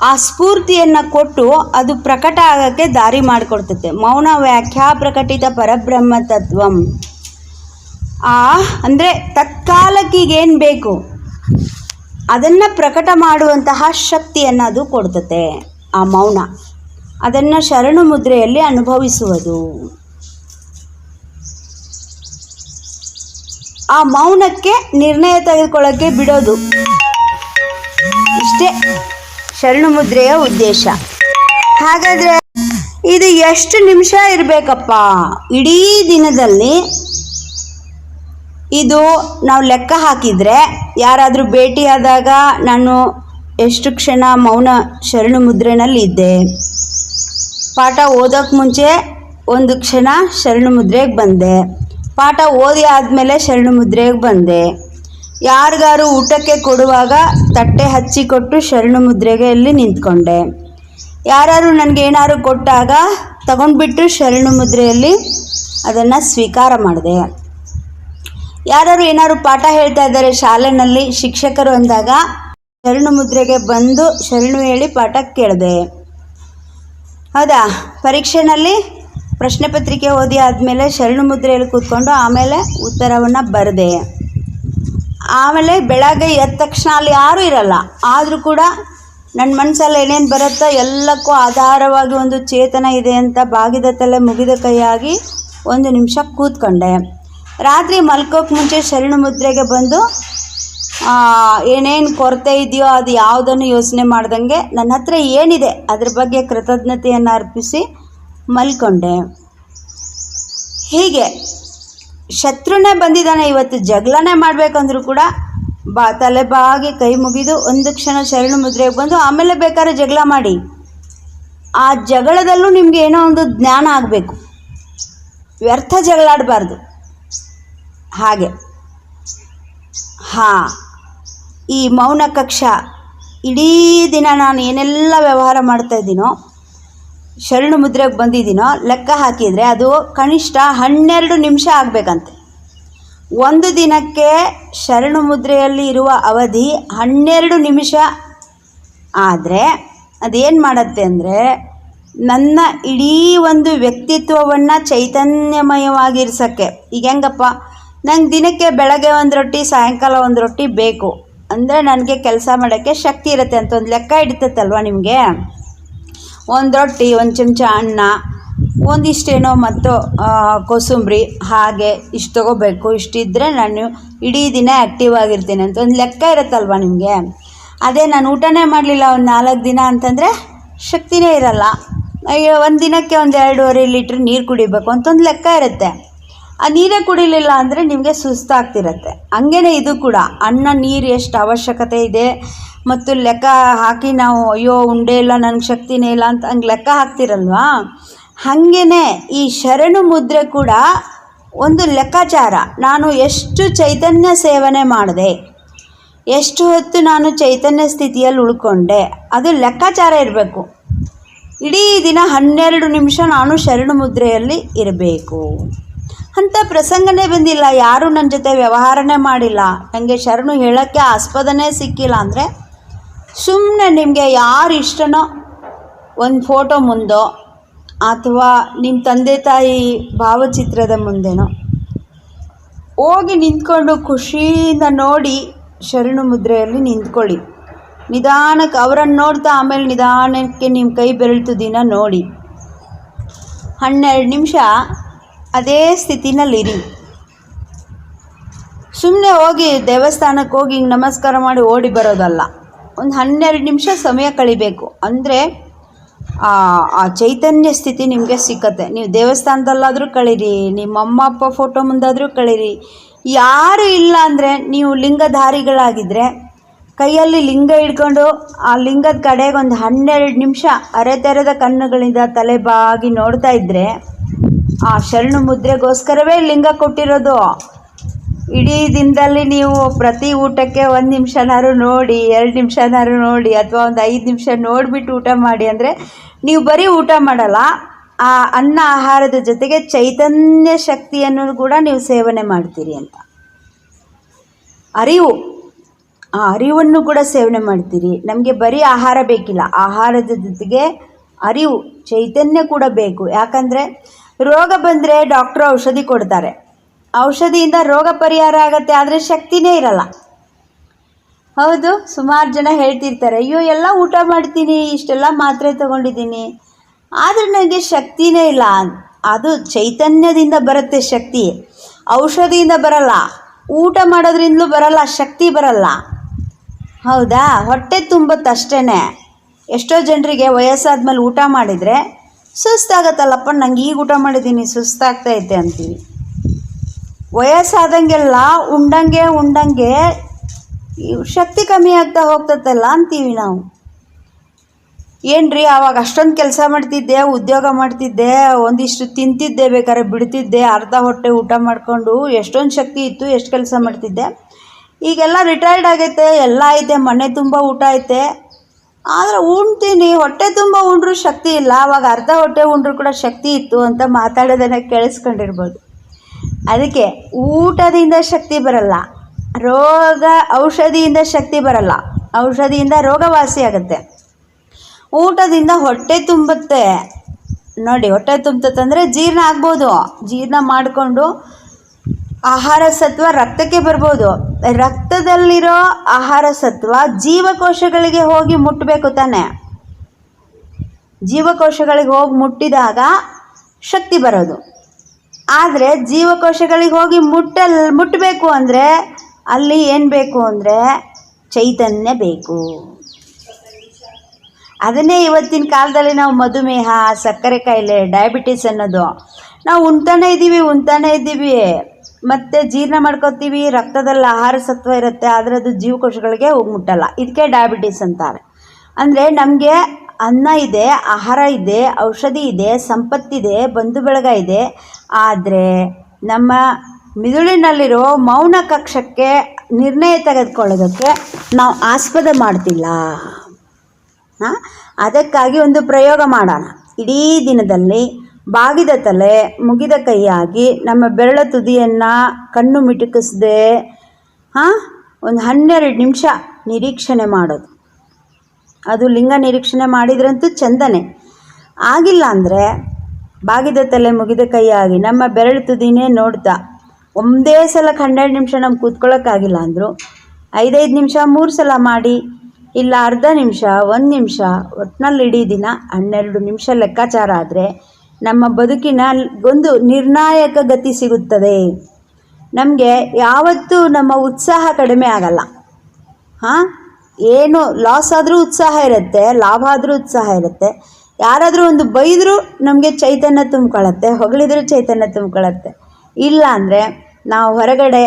ಆ ಸ್ಫೂರ್ತಿಯನ್ನು ಕೊಟ್ಟು ಅದು ಪ್ರಕಟ ಆಗೋಕ್ಕೆ ದಾರಿ ಮಾಡಿಕೊಡ್ತದೆ ಮೌನ ವ್ಯಾಖ್ಯಾ ಪ್ರಕಟಿತ ಪರಬ್ರಹ್ಮ ತತ್ವಂ. ಆ, ಅಂದರೆ ತತ್ಕಾಲಕ್ಕಿಗೇನು ಬೇಕು? ಅದನ್ನು ಪ್ರಕಟ ಮಾಡುವಂತಹ ಶಕ್ತಿಯನ್ನು ಅದು ಕೊಡ್ತತೆ, ಆ ಮೌನ. ಅದನ್ನು ಶರಣು ಮುದ್ರೆಯಲ್ಲಿ ಅನುಭವಿಸುವುದು. ಆ ಮೌನಕ್ಕೆ ನಿರ್ಣಯ ತೆಗೆದುಕೊಳ್ಳೋಕ್ಕೆ ಬಿಡೋದು. ಇಷ್ಟೇ. ಶರಣು ಮುದ್ರೆಯ ಉದ್ದೇಶ. ಹಾಗಾದರೆ ಇದು ಎಷ್ಟು ನಿಮಿಷ ಇರಬೇಕಪ್ಪ? ಇಡೀ ದಿನದಲ್ಲಿ ಇದು ನಾವು ಲೆಕ್ಕ ಹಾಕಿದರೆ, ಯಾರಾದರೂ ಭೇಟಿಯಾದಾಗ ನಾನು ಎಷ್ಟು ಕ್ಷಣ ಮೌನ ಶರಣು ಮುದ್ರೆನಲ್ಲಿ ಇದ್ದೆ. ಪಾಠ ಓದೋಕ್ಕೆ ಮುಂಚೆ ಒಂದು ಕ್ಷಣ ಶರಣು ಮುದ್ರೆಗೆ ಬಂದೆ. ಪಾಠ ಓದಿ ಆದಮೇಲೆ ಶರಣು ಮುದ್ರೆಗೆ ಬಂದೆ. ಯಾರಿಗಾರು ಊಟಕ್ಕೆ ಕೊಡುವಾಗ ತಟ್ಟೆ ಹಚ್ಚಿಕೊಟ್ಟು ಶರಣು ಮುದ್ರೆಗೆ ಅಲ್ಲಿ ನಿಂತ್ಕೊಂಡೆ. ಯಾರು ನನಗೆ ಏನಾದ್ರು ಕೊಟ್ಟಾಗ ತಗೊಂಡ್ಬಿಟ್ಟು ಶರಣು ಮುದ್ರೆಯಲ್ಲಿ ಅದನ್ನು ಸ್ವೀಕಾರ ಮಾಡಿದೆ. ಯಾರು ಏನಾದ್ರು ಪಾಠ ಹೇಳ್ತಾ ಇದ್ದಾರೆ ಶಾಲೆನಲ್ಲಿ, ಶಿಕ್ಷಕರು ಅಂದಾಗ ಶರಣು ಮುದ್ರೆಗೆ ಬಂದು ಶರಣು ಹೇಳಿ ಪಾಠ ಕೇಳಿದೆ. ಹೌದಾ? ಪರೀಕ್ಷೆನಲ್ಲಿ ಪ್ರಶ್ನೆ ಪತ್ರಿಕೆ ಓದಿ ಆದಮೇಲೆ ಶರಣು ಮುದ್ರೆಯಲ್ಲಿ ಕೂತ್ಕೊಂಡು ಆಮೇಲೆ ಉತ್ತರವನ್ನು ಬರೆದೆ. ಆಮೇಲೆ ಬೆಳಗ್ಗೆ ಎದ್ದ ತಕ್ಷಣ ಅಲ್ಲಿ ಯಾರೂ ಇರಲ್ಲ. ಆದರೂ ಕೂಡ ನನ್ನ ಮನಸ್ಸಲ್ಲಿ ಏನೇನು ಬರುತ್ತೋ ಎಲ್ಲಕ್ಕೂ ಆಧಾರವಾಗಿ ಒಂದು ಚೇತನ ಇದೆ ಅಂತ ಬಾಗಿದ ತಲೆ ಮುಗಿದ ಕೈಯಾಗಿ ಒಂದು ನಿಮಿಷ ಕೂತ್ಕೊಂಡೆ. ರಾತ್ರಿ ಮಲ್ಕೋಕ್ಕೆ ಮುಂಚೆ ಶರಣು ಮುದ್ರೆಗೆ ಬಂದು ಏನೇನು ಕೊರತೆ ಇದೆಯೋ ಅದು ಯಾವುದನ್ನು ಯೋಚನೆ ಮಾಡ್ದಂಗೆ ನನ್ನ ಹತ್ರ ಏನಿದೆ ಅದ್ರ ಬಗ್ಗೆ ಕೃತಜ್ಞತೆಯನ್ನು ಅರ್ಪಿಸಿ ಮಲ್ಕೊಂಡೆ. ಹೀಗೆ ಶತ್ರುನೇ ಬಂದಿದ್ದಾನೆ, ಇವತ್ತು ಜಗಳನೇ ಮಾಡಬೇಕಂದ್ರೂ ಕೂಡ ಬಾ ತಲೆ ಬಾಗಿ ಕೈ ಮುಗಿದು ಒಂದು ಕ್ಷಣ ಶರಣು ಮುದ್ರೆಗೆ ಬಂದು ಆಮೇಲೆ ಬೇಕಾದ್ರೆ ಜಗಳ ಮಾಡಿ. ಆ ಜಗಳದಲ್ಲೂ ನಿಮಗೆ ಏನೋ ಒಂದು ಜ್ಞಾನ ಆಗಬೇಕು. ವ್ಯರ್ಥ ಜಗಳಾಡಬಾರ್ದು. ಹಾಗೆ. ಹಾಂ, ಈ ಮೌನ ಕಕ್ಷ, ಇಡೀ ದಿನ ನಾನು ಏನೆಲ್ಲ ವ್ಯವಹಾರ ಮಾಡ್ತಾ ಇದ್ದೀನೋ ಶರಣು ಮುದ್ರೆಗೆ ಬಂದಿದ್ದೀನೋ, ಲೆಕ್ಕ ಹಾಕಿದರೆ ಅದು ಕನಿಷ್ಠ ಹನ್ನೆರಡು ನಿಮಿಷ ಆಗಬೇಕಂತೆ. ಒಂದು ದಿನಕ್ಕೆ ಶರಣು ಮುದ್ರೆಯಲ್ಲಿ ಇರುವ ಅವಧಿ ಹನ್ನೆರಡು ನಿಮಿಷ. ಆದರೆ ಅದೇನು ಮಾಡುತ್ತೆ ಅಂದರೆ ನನ್ನ ಇಡೀ ಒಂದು ವ್ಯಕ್ತಿತ್ವವನ್ನು ಚೈತನ್ಯಮಯವಾಗಿರ್ಸೋಕ್ಕೆ. ಈಗ ಹೆಂಗಪ್ಪ? ನಂಗೆ ದಿನಕ್ಕೆ ಬೆಳಗ್ಗೆ ಒಂದು ರೊಟ್ಟಿ, ಸಾಯಂಕಾಲ ಒಂದು ರೊಟ್ಟಿ ಬೇಕು. ಅಂದರೆ ನನಗೆ ಕೆಲಸ ಮಾಡೋಕ್ಕೆ ಶಕ್ತಿ ಇರುತ್ತೆ ಅಂತ ಒಂದು ಲೆಕ್ಕ ಇಡ್ತೈತಲ್ವ ನಿಮಗೆ? ಒಂದು ರೊಟ್ಟಿ, ಒಂದು ಚಮಚ ಅನ್ನ, ಒಂದಿಷ್ಟೇನೋ ಮತ್ತು ಕೋಸಂಬರಿ, ಹಾಗೆ ಇಷ್ಟು ತೊಗೋಬೇಕು. ಇಷ್ಟಿದ್ದರೆ ನಾನು ಇಡೀ ದಿನ ಆ್ಯಕ್ಟಿವ್ ಆಗಿರ್ತೀನಿ ಅಂತ ಒಂದು ಲೆಕ್ಕ ಇರುತ್ತಲ್ವ ನಿಮಗೆ? ಅದೇ ನಾನು ಊಟನೇ ಮಾಡಲಿಲ್ಲ ಒಂದು ನಾಲ್ಕು ದಿನ ಅಂತಂದರೆ ಶಕ್ತಿನೇ ಇರಲ್ಲ. ಒಂದು ದಿನಕ್ಕೆ ಒಂದು ಎರಡೂವರೆ ಲೀಟ್ರ್ ನೀರು ಕುಡಿಬೇಕು ಅಂತ ಒಂದು ಲೆಕ್ಕ ಇರುತ್ತೆ. ಆ ನೀರೇ ಕುಡಿಲಿಲ್ಲ ಅಂದರೆ ನಿಮಗೆ ಸುಸ್ತಾಗ್ತಿರತ್ತೆ. ಹಂಗೇ ಇದು ಕೂಡ. ಅನ್ನ, ನೀರು ಎಷ್ಟು ಅವಶ್ಯಕತೆ ಇದೆ? ಮತ್ತು ಲೆಕ್ಕ ಹಾಕಿ ನಾವು, ಅಯ್ಯೋ, ಉಂಡೆ ಇಲ್ಲ ನನಗೆ ಶಕ್ತಿನೇ ಇಲ್ಲ ಅಂತ ಹಂಗೆ ಲೆಕ್ಕ ಹಾಕ್ತಿರಲ್ವಾ? ಹಾಗೇ ಈ ಶರಣು ಮುದ್ರೆ ಕೂಡ ಒಂದು ಲೆಕ್ಕಾಚಾರ. ನಾನು ಎಷ್ಟು ಚೈತನ್ಯ ಸೇವನೆ ಮಾಡಿದೆ, ಎಷ್ಟು ಹೊತ್ತು ನಾನು ಚೈತನ್ಯ ಸ್ಥಿತಿಯಲ್ಲಿ ಉಳ್ಕೊಂಡೆ, ಅದು ಲೆಕ್ಕಾಚಾರ ಇರಬೇಕು. ಇಡೀ ದಿನ ಹನ್ನೆರಡು ನಿಮಿಷ ನಾನು ಶರಣು ಮುದ್ರೆಯಲ್ಲಿ ಇರಬೇಕು. ಅಂಥ ಪ್ರಸಂಗನೇ ಬಂದಿಲ್ಲ. ಯಾರೂ ನನ್ನ ಜೊತೆ ವ್ಯವಹಾರನೇ ಮಾಡಿಲ್ಲ. ನನಗೆ ಶರಣು ಹೇಳೋಕ್ಕೆ ಆಸ್ಪದನೇ ಸಿಕ್ಕಿಲ್ಲ ಅಂದರೆ ಸುಮ್ಮನೆ ನಿಮಗೆ ಯಾರು ಇಷ್ಟನೋ ಒಂದು ಫೋಟೋ ಮುಂದೋ ಅಥವಾ ನಿಮ್ಮ ತಂದೆ ತಾಯಿ ಭಾವಚಿತ್ರದ ಮುಂದೆನೋ ಹೋಗಿ ನಿಂತ್ಕೊಂಡು ಖುಷಿಯಿಂದ ನೋಡಿ ಶರಣು ಮುದ್ರೆಯಲ್ಲಿ ನಿಂತ್ಕೊಳ್ಳಿ. ನಿಧಾನಕ್ಕೆ ಅವರನ್ನು ನೋಡ್ತಾ ಆಮೇಲೆ ನಿಧಾನಕ್ಕೆ ನಿಮ್ಮ ಕೈ ಬೆರಳ್ತು ದಿನ ನೋಡಿ. ಹನ್ನೆರಡು ನಿಮಿಷ ಅದೇ ಸ್ಥಿತಿನಲ್ಲಿರಿ. ಸುಮ್ಮನೆ ಹೋಗಿ ದೇವಸ್ಥಾನಕ್ಕೆ ಹೋಗಿ ಹಿಂಗೆ ನಮಸ್ಕಾರ ಮಾಡಿ ಓಡಿ ಬರೋದಲ್ಲ. ಒಂದು ಹನ್ನೆರಡು ನಿಮಿಷ ಸಮಯ ಕಳಿಬೇಕು. ಅಂದರೆ, ಆ ಚೈತನ್ಯ ಸ್ಥಿತಿ ನಿಮಗೆ ಸಿಕ್ಕತ್ತೆ. ನೀವು ದೇವಸ್ಥಾನದಲ್ಲಾದರೂ ಕಳೀರಿ, ನಿಮ್ಮ ಅಮ್ಮ, ಅಪ್ಪ ಫೋಟೋ ಮುಂದಾದರೂ ಕಳೀರಿ. ಯಾರು ಇಲ್ಲ ಅಂದರೆ ನೀವು ಲಿಂಗಧಾರಿಗಳಾಗಿದ್ದರೆ ಕೈಯಲ್ಲಿ ಲಿಂಗ ಹಿಡ್ಕೊಂಡು ಆ ಲಿಂಗದ ಕಡೆಗೆ ಒಂದು ಹನ್ನೆರಡು ನಿಮಿಷ ಅರೆತೆರೆದ ಕಣ್ಣುಗಳಿಂದ ತಲೆ ಬಾಗಿ ನೋಡ್ತಾ ಇದ್ದರೆ ಆ ಶರಣು ಮುದ್ರೆಗೋಸ್ಕರವೇ ಲಿಂಗ ಕೊಟ್ಟಿರೋದು. ಇಡೀ ದಿನದಲ್ಲಿ ನೀವು ಪ್ರತಿ ಊಟಕ್ಕೆ ಒಂದು ನಿಮಿಷನಾದ್ರು ನೋಡಿ, ಎರಡು ನಿಮಿಷನಾದ್ರು ನೋಡಿ, ಅಥವಾ ಒಂದು ಐದು ನಿಮಿಷ ನೋಡಿಬಿಟ್ಟು ಊಟ ಮಾಡಿ ಅಂದರೆ ನೀವು ಬರೀ ಊಟ ಮಾಡಲ್ಲ, ಆ ಅನ್ನ ಆಹಾರದ ಜೊತೆಗೆ ಚೈತನ್ಯ ಶಕ್ತಿಯನ್ನು ಕೂಡ ನೀವು ಸೇವನೆ ಮಾಡ್ತೀರಿ ಅಂತ. ಅರಿವು, ಆ ಅರಿವನ್ನು ಕೂಡ ಸೇವನೆ ಮಾಡ್ತೀರಿ. ನಮಗೆ ಬರೀ ಆಹಾರ ಬೇಕಿಲ್ಲ, ಆಹಾರದ ಜೊತೆಗೆ ಅರಿವು, ಚೈತನ್ಯ ಕೂಡ ಬೇಕು. ಯಾಕಂದರೆ ರೋಗ ಬಂದರೆ ಡಾಕ್ಟ್ರು ಔಷಧಿ ಕೊಡ್ತಾರೆ. ಔಷಧಿಯಿಂದ ರೋಗ ಪರಿಹಾರ ಆಗುತ್ತೆ ಆದರೆ ಶಕ್ತಿನೇ ಇರಲ್ಲ. ಹೌದು, ಸುಮಾರು ಜನ ಹೇಳ್ತಿರ್ತಾರೆ, ಅಯ್ಯೋ, ಎಲ್ಲ ಊಟ ಮಾಡ್ತೀನಿ, ಇಷ್ಟೆಲ್ಲ ಮಾತ್ರೆ ತಗೊಂಡಿದ್ದೀನಿ. ಆದರೆ ನನಗೆ ಶಕ್ತಿನೇ ಇಲ್ಲ. ಅದು ಚೈತನ್ಯದಿಂದ ಬರುತ್ತೆ ಶಕ್ತಿ. ಔಷಧಿಯಿಂದ ಬರಲ್ಲ, ಊಟ ಮಾಡೋದ್ರಿಂದಲೂ ಬರಲ್ಲ, ಶಕ್ತಿ ಬರಲ್ಲ. ಹೌದಾ? ಹೊಟ್ಟೆ ತುಂಬತ್ತಷ್ಟೇ ಎಷ್ಟೋ ಜನರಿಗೆ ವಯಸ್ಸಾದ್ಮೇಲೆ ಊಟ ಮಾಡಿದರೆ ಸುಸ್ತಾಗತ್ತಲ್ಲಪ್ಪ, ನಂಗೆ ಈಗ ಊಟ ಮಾಡಿದ್ದೀನಿ ಸುಸ್ತಾಗ್ತೈತೆ ಅಂತೀವಿ. ವಯಸ್ಸಾದಂಗೆಲ್ಲ ಉಂಡಂಗೆ ಉಂಡಂಗೆ ಶಕ್ತಿ ಕಮ್ಮಿ ಆಗ್ತಾ ಹೋಗ್ತದಲ್ಲ ಅಂತೀವಿ ನಾವು. ಏನ್ರಿ ಆವಾಗ ಅಷ್ಟೊಂದು ಕೆಲಸ ಮಾಡ್ತಿದ್ದೆ, ಉದ್ಯೋಗ ಮಾಡ್ತಿದ್ದೆ, ಒಂದಿಷ್ಟು ತಿಂತಿದ್ದೆ ಬೇಕಾದ್ರೆ ಬಿಡ್ತಿದ್ದೆ, ಅರ್ಧ ಹೊಟ್ಟೆ ಊಟ ಮಾಡಿಕೊಂಡು ಎಷ್ಟೊಂದು ಶಕ್ತಿ ಇತ್ತು, ಎಷ್ಟು ಕೆಲಸ ಮಾಡ್ತಿದ್ದೆ. ಈಗೆಲ್ಲ ರಿಟೈರ್ಡ್ ಆಗೈತೆ, ಎಲ್ಲ ಐತೆ, ಮನೆ ತುಂಬ ಊಟ ಐತೆ. ಆದರೆ ಉಣ್ತೀನಿ, ಹೊಟ್ಟೆ ತುಂಬ ಉಂಡ್ರೂ ಶಕ್ತಿ ಇಲ್ಲ. ಅವಾಗ ಅರ್ಧ ಹೊಟ್ಟೆ ಉಂಡ್ರೂ ಕೂಡ ಶಕ್ತಿ ಇತ್ತು ಅಂತ ಮಾತಾಡೋದನ್ನು ಕೇಳಿಸ್ಕೊಂಡಿರ್ಬೋದು. ಅದಕ್ಕೆ ಊಟದಿಂದ ಶಕ್ತಿ ಬರಲ್ಲ, ರೋಗ ಔಷಧಿಯಿಂದ ಶಕ್ತಿ ಬರಲ್ಲ, ಔಷಧಿಯಿಂದ ರೋಗ ವಾಸಿ ಆಗುತ್ತೆ. ಊಟದಿಂದ ಹೊಟ್ಟೆ ತುಂಬುತ್ತೆ. ನೋಡಿ, ಹೊಟ್ಟೆ ತುಂಬುತ್ತಂದರೆ ಜೀರ್ಣ ಆಗ್ಬೋದು. ಜೀರ್ಣ ಮಾಡಿಕೊಂಡು ಆಹಾರ ಸತ್ವ ರಕ್ತಕ್ಕೆ ಬರ್ಬೋದು. ರಕ್ತದಲ್ಲಿರೋ ಆಹಾರ ಸತ್ವ ಜೀವಕೋಶಗಳಿಗೆ ಹೋಗಿ ಮುಟ್ಟಬೇಕು ತಾನೆ. ಜೀವಕೋಶಗಳಿಗೆ ಹೋಗಿ ಮುಟ್ಟಿದಾಗ ಶಕ್ತಿ ಬರೋದು. ಆದರೆ ಜೀವಕೋಶಗಳಿಗೆ ಹೋಗಿ ಮುಟ್ಟಲ್ ಮುಟ್ಟಬೇಕು ಅಂದರೆ ಅಲ್ಲಿ ಏನು ಬೇಕು ಅಂದರೆ ಚೈತನ್ಯ ಬೇಕು. ಅದನ್ನೇ ಇವತ್ತಿನ ಕಾಲದಲ್ಲಿ ನಾವು ಮಧುಮೇಹ, ಸಕ್ಕರೆ ಕಾಯಿಲೆ ಡಯಾಬಿಟಿಸ್ ಅನ್ನೋದು. ನಾವು ಉಣ್ತಾನೆ ಇದ್ದೀವಿ ಉಣ್ತಾನೆ ಇದ್ದೀವಿ. ಮತ್ತು ಜೀರ್ಣ ಮಾಡ್ಕೋತೀವಿ, ರಕ್ತದಲ್ಲಿ ಆಹಾರ ಸತ್ವ ಇರುತ್ತೆ, ಆದರೆ ಅದು ಜೀವಕೋಶಗಳಿಗೆ ಹೋಗಿ ಮುಟ್ಟಲ್ಲ. ಇದಕ್ಕೆ ಡಯಾಬಿಟಿಸ್ ಅಂತಾರೆ. ಅಂದರೆ ನಮಗೆ ಅನ್ನ ಇದೆ, ಆಹಾರ ಇದೆ, ಔಷಧಿ ಇದೆ, ಸಂಪತ್ತಿದೆ, ಬಂಧು ಬಳಗ ಇದೆ. ಆದರೆ ನಮ್ಮ ಮಿದುಳಿನಲ್ಲಿರೋ ಮೌನ ಕಕ್ಷಕ್ಕೆ ನಿರ್ಣಯ ತೆಗೆದುಕೊಳ್ಳೋದಕ್ಕೆ ನಾವು ಆಸ್ಪದ ಮಾಡ್ತಿಲ್ಲ. ಹಾಂ? ಅದಕ್ಕಾಗಿ ಒಂದು ಪ್ರಯೋಗ ಮಾಡೋಣ. ಇಡೀ ದಿನದಲ್ಲಿ ಬಾಗಿದ ತಲೆ, ಮುಗಿದ ಕೈಯಾಗಿ ನಮ್ಮ ಬೆರಳ ತುದಿಯನ್ನು ಕಣ್ಣು ಮಿಟುಕಿಸದೆ, ಹಾಂ? ಒಂದು ಹನ್ನೆರಡು ನಿಮಿಷ ನಿರೀಕ್ಷಣೆ ಮಾಡೋದು. ಅದು ಲಿಂಗ ನಿರೀಕ್ಷಣೆ ಮಾಡಿದ್ರಂತೂ ಚಂದನೆ. ಆಗಿಲ್ಲ ಅಂದರೆ ಬಾಗಿದ ತಲೆ ಮುಗಿದ ಕೈಯಾಗಿ ನಮ್ಮ ಬೆರಳು ತುದಿನೇ ನೋಡ್ತಾ ಒಂದೇ ಸಲ ಹನ್ನೆರಡು ನಿಮಿಷ ನಮ್ಗೆ ಕೂತ್ಕೊಳ್ಳೋಕ್ಕಾಗಿಲ್ಲ ಅಂದರು. ಐದೈದು ನಿಮಿಷ, ಮೂರು ಸಲ ಮಾಡಿ, ಇಲ್ಲ ಅರ್ಧ ನಿಮಿಷ, ಒಂದು ನಿಮಿಷ ಒಟ್ಟಿನಲ್ಲಿ ಇಡೀ ದಿನ ಹನ್ನೆರಡು ನಿಮಿಷ ಲೆಕ್ಕಾಚಾರ ಆದರೆ ನಮ್ಮ ಬದುಕಿನ ಒಂದು ನಿರ್ಣಾಯಕ ಗತಿ ಸಿಗುತ್ತದೆ. ನಮಗೆ ಯಾವತ್ತೂ ನಮ್ಮ ಉತ್ಸಾಹ ಕಡಿಮೆ ಆಗಲ್ಲ. ಹಾಂ? ಏನು ಲಾಸ್ ಆದರೂ ಉತ್ಸಾಹ ಇರುತ್ತೆ, ಲಾಭ ಆದರೂ ಉತ್ಸಾಹ ಇರುತ್ತೆ. ಯಾರಾದರೂ ಒಂದು ಬೈದರೂ ನಮಗೆ ಚೈತನ್ಯ ತುಂಬ್ಕೊಳ್ಳುತ್ತೆ ಹೊಗಳಿದ್ರೂ ಚೈತನ್ಯ ತುಂಬ್ಕೊಳ್ಳುತ್ತೆ ಇಲ್ಲ ಅಂದರೆ ನಾವು ಹೊರಗಡೆ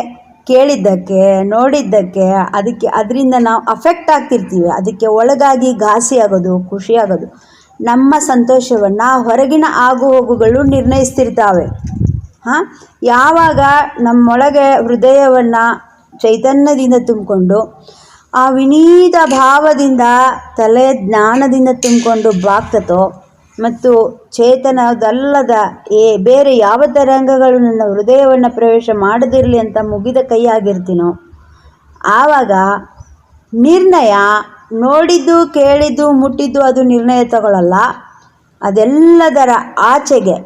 ಕೇಳಿದ್ದಕ್ಕೆ, ನೋಡಿದ್ದಕ್ಕೆ, ಅದಕ್ಕೆ, ಅದರಿಂದ ನಾವು ಅಫೆಕ್ಟ್ ಆಗ್ತಿರ್ತೀವಿ. ಅದಕ್ಕೆ ಒಳಗಾಗಿ ಘಾಸಿ ಆಗೋದು, ಖುಷಿ ಆಗೋದು. ನಮ್ಮ ಸಂತೋಷವನ್ನು ಹೊರಗಿನ ಆಗು ಹೋಗುಗಳು ನಿರ್ಣಯಿಸ್ತಿರ್ತಾವೆ. ಹಾಂ? ಯಾವಾಗ ನಮ್ಮೊಳಗೆ ಹೃದಯವನ್ನು ಚೈತನ್ಯದಿಂದ ತುಂಬಿಕೊಂಡು ಆ ವಿನೀತ ಭಾವದಿಂದ ತಲೆ ಜ್ಞಾನದಿಂದ ತುಂಬಿಕೊಂಡು ಬಾಗ್ತತೋ ಮತ್ತು ಚೇತನದಲ್ಲದ ಏ, ಬೇರೆ ಯಾವ ತರಂಗಗಳು ನನ್ನ ಹೃದಯವನ್ನು ಪ್ರವೇಶ ಮಾಡದಿರಲಿ ಅಂತ ಮುಗಿದ ಕೈಯಾಗಿರ್ತೀನೋ ಆವಾಗ ನಿರ್ಣಯ ನೋಡಿದ್ದು, ಕೇಳಿದ್ದು, ಮುಟ್ಟಿದ್ದು ಅದು ನಿರ್ಣಯ ತಗೊಳ್ಳಲ್ಲ ಅದೆಲ್ಲದರ ಆಚೆಗೆ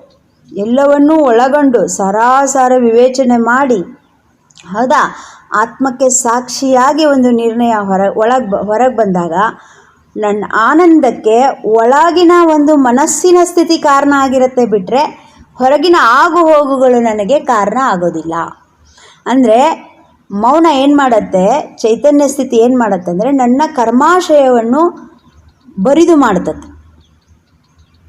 ಎಲ್ಲವನ್ನೂ ಒಳಗೊಂಡು ಸರಾಸರ ವಿವೇಚನೆ ಮಾಡಿ ಹೌದಾ? ಆತ್ಮಕ್ಕೆ ಸಾಕ್ಷಿಯಾಗಿ ಒಂದು ನಿರ್ಣಯ ಹೊರ, ಒಳಗೆ ಹೊರಗೆ ಬಂದಾಗ ನನ್ನ ಆನಂದಕ್ಕೆ ಒಳಗಿನ ಒಂದು ಮನಸ್ಸಿನ ಸ್ಥಿತಿ ಕಾರಣ ಆಗಿರುತ್ತೆ ಬಿಟ್ಟರೆ ಹೊರಗಿನ ಆಗು ಹೋಗುಗಳು ನನಗೆ ಕಾರಣ ಆಗೋದಿಲ್ಲ. ಅಂದರೆ ಮೌನ ಏನು ಮಾಡುತ್ತೆ? ಚೈತನ್ಯ ಸ್ಥಿತಿ ಏನು ಮಾಡುತ್ತೆ ಅಂದರೆ ನನ್ನ ಕರ್ಮಾಶಯವನ್ನು ಬರಿದು ಮಾಡ್ತದೆ.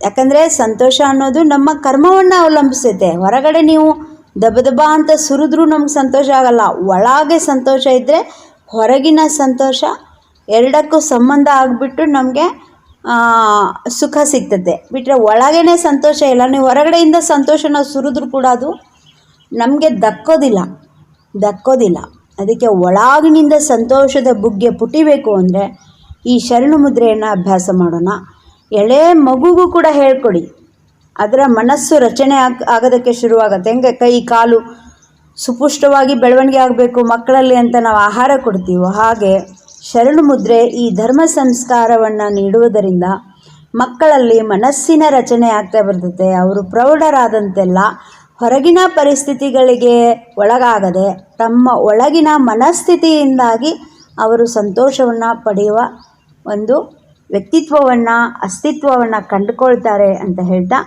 ಯಾಕಂದರೆ ಸಂತೋಷ ಅನ್ನೋದು ನಮ್ಮ ಕರ್ಮವನ್ನು ಅವಲಂಬಿಸುತ್ತೆ. ಹೊರಗಡೆ ನೀವು ದಬ ದಬ ಅಂತ ಸುರಿದ್ರೂ ನಮ್ಗೆ ಸಂತೋಷ ಆಗಲ್ಲ. ಒಳಗೆ ಸಂತೋಷ ಇದ್ದರೆ ಹೊರಗಿನ ಸಂತೋಷ ಎರಡಕ್ಕೂ ಸಂಬಂಧ ಆಗಿಬಿಟ್ಟು ನಮಗೆ ಸುಖ ಸಿಗ್ತದೆ. ಬಿಟ್ಟರೆ ಒಳಗೇ ಸಂತೋಷ ಇಲ್ಲ. ನೀವು ಹೊರಗಡೆಯಿಂದ ಸಂತೋಷನ ಸುರಿದ್ರು ಕೂಡ ಅದು ನಮಗೆ ದಕ್ಕೋದಿಲ್ಲ. ದಕ್ಕೋದಿಲ್ಲ. ಅದಕ್ಕೆ ಒಳಗಿನಿಂದ ಸಂತೋಷದ ಬುಗ್ಗೆ ಪುಟಿಬೇಕು ಅಂದರೆ ಈ ಶರಣು ಮುದ್ರೆಯನ್ನು ಅಭ್ಯಾಸ ಮಾಡೋಣ. ಎಳೆ ಮಗುಗೂ ಕೂಡ ಹೇಳ್ಕೊಡಿ. ಅದರ ಮನಸ್ಸು ರಚನೆ ಆಗ, ಆಗೋದಕ್ಕೆ ಶುರುವಾಗುತ್ತೆ. ಹೆಂಗೆ ಕೈ, ಕಾಲು ಸುಪುಷ್ಟವಾಗಿ ಬೆಳವಣಿಗೆ ಆಗಬೇಕು ಮಕ್ಕಳಲ್ಲಿ ಅಂತ ನಾವು ಆಹಾರ ಕೊಡ್ತೀವೋ ಹಾಗೆ ಶರಣು ಮುದ್ರೆ ಈ ಧರ್ಮ ಸಂಸ್ಕಾರವನ್ನು ನೀಡುವುದರಿಂದ ಮಕ್ಕಳಲ್ಲಿ ಮನಸ್ಸಿನ ರಚನೆ ಆಗ್ತಾ ಬರ್ತದೆ. ಅವರು ಪ್ರೌಢರಾದಂತೆಲ್ಲ ಹೊರಗಿನ ಪರಿಸ್ಥಿತಿಗಳಿಗೆ ಒಳಗಾಗದೆ ತಮ್ಮ ಒಳಗಿನ ಮನಸ್ಥಿತಿಯಿಂದಾಗಿ ಅವರು ಸಂತೋಷವನ್ನು ಪಡೆಯುವ ಒಂದು ವ್ಯಕ್ತಿತ್ವವನ್ನು, ಅಸ್ತಿತ್ವವನ್ನು ಕಂಡುಕೊಳ್ತಾರೆ ಅಂತ ಹೇಳ್ತಾ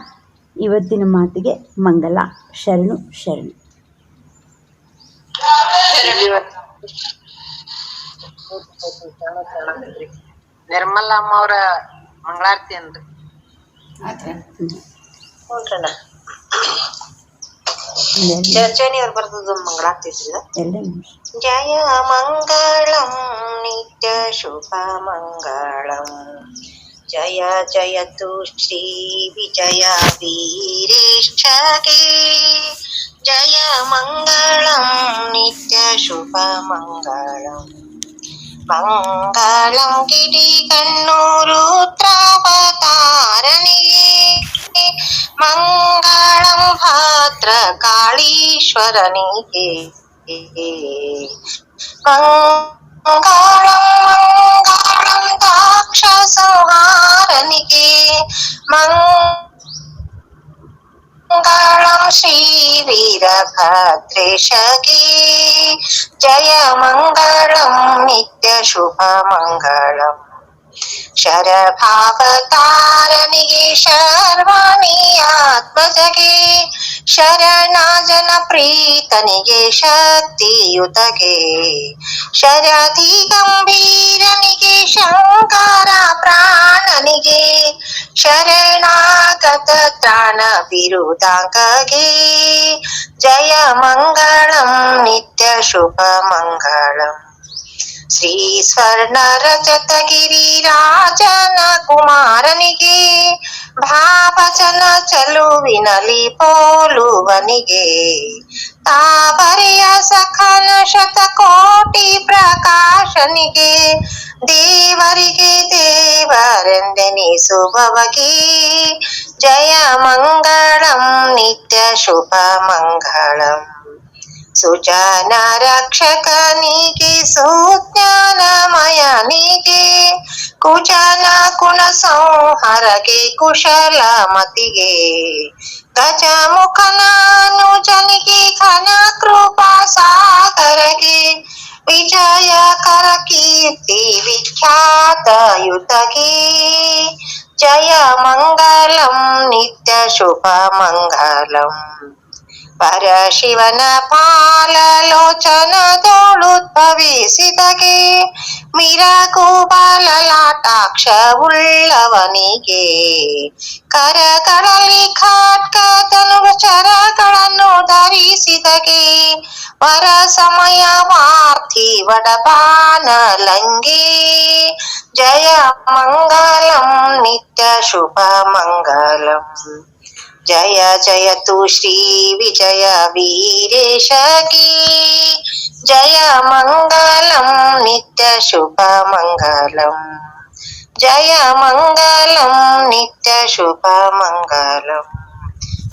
ಇವತ್ತಿನ ಮಾತಿಗೆ ಮಂಗಲ. ಶರಣು ಶರಣು. ನಿರ್ಮಲಮ್ಮ ಅವರ ಮಂಗಳಾರತಿ ಅಂದ್ರಿ ಚರ್ಚೆನಿಯವ್ರು ಚರ್ಚೆನಿ ಅವ್ರು ಬರ್ತದ ಮಂಗಳಾರತಿ ಜಯ ಮಂಗಳಂ ನಿತ್ಯ ಶುಭ ಮಂಗಳಂ. ಜಯ ಜಯತು ಶ್ರೀ ವಿಜಯ ವೀರೇಶಗೆ ಜಯ ಮಂಗಳಂ ನಿತ್ಯ ಶುಭ ಮಂಗಳಂ ಮಂಗಳಂ గోవిందాక్షసుహారనికి మంగళం శ్రీ వీరభద్రేషకి జయ మంగళం నిత్య శుభ మంగళం ಸಂಹಾರನಿಗೆ ಮಂಗಳಂ ಶ್ರೀ ವೀರಭದ್ರೇಶಗೆ ಜಯ ಮಂಗಳಂ ನಿತ್ಯ ಶುಭ ಮಂಗಳಂ ಶರಭಾವತಾರನಿಗೆ ಶರ್ವಾಣಿ ಆತ್ಮಜಗೆ ಶರಣಾಜನ ಪ್ರೀತನಿಗೆ ಶಕ್ತಿಯುತಗೆ ಶರಧಿ ಗಂಭೀರನಿಗೆ ಶಂಕರ ಪ್ರಾಣನಿಗೆ ಶರಣಾಗತ ತ್ರಾಣ ಬಿರುದಾಂಗಗೆ ಜಯ ಮಂಗಳಂ ನಿತ್ಯ ಶುಭ ಮಂಗಳಂ ಶ್ರೀ ಸ್ವರ್ಣ ರಜತ ಗಿರಿರಾಜನ ಕುಮಾರನಿಗೆ ಭಾವಜನ ಚಲುವಿನಲಿ ಪೋಲುವನಿಗೆ ತಾವರೆಯ ಸಖನ ಶತಕೋಟಿ ಪ್ರಕಾಶನಿಗೆ ದೇವರಿಗೆ ದೇವರೆಂದೆನಿಸುವವಗೆ ಜಯ ಮಂಗಳಂ ನಿತ್ಯ ಶುಭ ಮಂಗಳಂ సుజాన రక్షక నీకి సుజ్ఞానమయ నీకి కుచల కుణ సంహరకి కుశల మతిగే గజ ముఖనాను జనికి ఘన కృపా సాగరకి విజయ కర కీర్తి విఖ్యాతయుతకి జయ మంగళం నిత్య శుభ మంగళం ನಿತ್ಯ ಶುಭ ಮಂಗಲಂ ಪರಶಿವನ ಪಾಲಲೋಚನದೋಳುದ್ಭವಿಸಿದಗೆ ಮಿರಕುಬಲಲಾಟಾಕ್ಷವುಳ್ಳವನಿಗೆ ಕರಗಳಲ್ಲಿ ಖಾಟ್ಕದನು ಚರಗಳನ್ನು ಧರಿಸಿದಗೆ ವರ ಸಮಯ ವಾರ್ಥಿ ವಡಬಾನಲಂಗೆ ಜಯ ಮಂಗಲಂ ನಿತ್ಯ ಶುಭ ಮಂಗಲಂ ಜಯ ಜಯತು ಶ್ರೀ ವಿಜಯ ವೀರೇಶ ಕೀ ಜಯ ಮಂಗಲಂ ನಿತ್ಯ ಶುಭ ಮಂಗಲಂ ಜಯ ಮಂಗಲಂ ನಿತ್ಯ ಶುಭ ಮಂಗಲಂ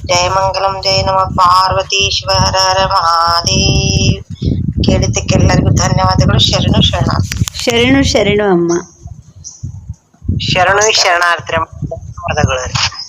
ಜಯ ಮಂಗಲಂ ಜಯ ನಮ ಪಾರ್ವತೀಶ್ವರ ಮಹಾದೇವ್ ಕೇಳಿದ್ದಕ್ಕೆಲ್ಲರಿಗೂ ಧನ್ಯವಾದಗಳು. ಶರಣು ಶರಣಾರ್ಥಿ. ಶರಣು ಶರಣು ಅಮ್ಮ. ಶರಣು ಶರಣಾರ್ಥಿ. ಧನ್ಯವಾದಗಳು.